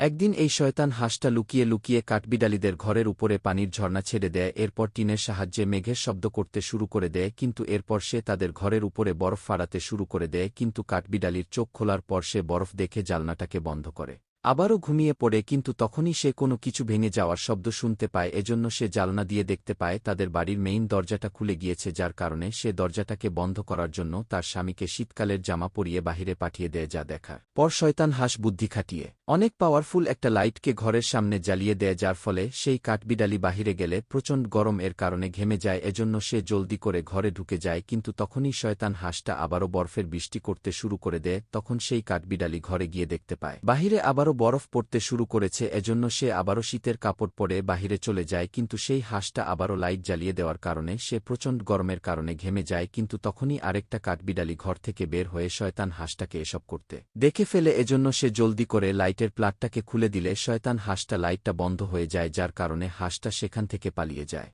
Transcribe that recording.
একদিন এই শয়তান হাঁসটা লুকিয়ে লুকিয়ে কাঠবিড়ালিদের ঘরের উপরে পানির ঝর্ণা ছেড়ে দেয়, এরপর টিনের সাহায্যে মেঘের শব্দ করতে শুরু করে দেয়, কিন্তু এরপর সে তাদের ঘরের উপরে বরফ ফাড়াতে শুরু করে দেয়, কিন্তু কাঠবিড়ালির চোখ খোলার পর সে বরফ দেখে জালনাটাকে বন্ধ করে। আবারও ঘুমিয়ে পড়ে কিন্তু তখনই সে কোনো কিছু ভেঙে যাওয়ার শব্দ শুনতে পায়, এজন্য সে জালনা দিয়ে দেখতে পায়, তাদের বাড়ির মেইন দরজাটা খুলে গিয়েছে যার কারণে সে দরজাটাকে বন্ধ করার জন্য তার স্বামীকে শীতকালের জামা পরিয়ে বাহিরে পাঠিয়ে দেয় যা দেখার পর শয়তান হাঁস বুদ্ধি খাটিয়ে। অনেক পাওয়ারফুল একটা লাইটকে ঘরের সামনে জ্বালিয়ে দেয় যার ফলে সেই কাঠবিড়ালি বাহিরে গেলে প্রচণ্ড গরম এর কারণে ঘেমে যায়, এজন্য সে জলদি করে ঘরে ঢুকে যায়, কিন্তু তখনই শয়তান হাঁসটা আবারও বরফের বৃষ্টি করতে শুরু করে দেয়, তখন সেই কাঠবিড়ালি ঘরে গিয়ে দেখতে পায়। বাহিরে আবারও বরফ পড়তে শুরু করেছে, এজন্য সে আবারও শীতের কাপড় পরে বাহিরে চলে যায়, কিন্তু সেই হাঁসটা আবারও লাইট জ্বালিয়ে দেওয়ার কারণে সে প্রচণ্ড গরমের কারণে ঘেমে যায়, কিন্তু তখনই আরেকটা কাঠবিড়ালি ঘর থেকে বের হয়ে শয়তান হাঁসটাকে এসব করতে দেখে ফেলে, এজন্য সে জলদি করে লাইটের প্লাটটাকে খুলে দিলে, শয়তান হাঁসটা লাইটটা বন্ধ হয়ে যায়, যার কারণে হাঁসটা সেখান থেকে পালিয়ে যায়।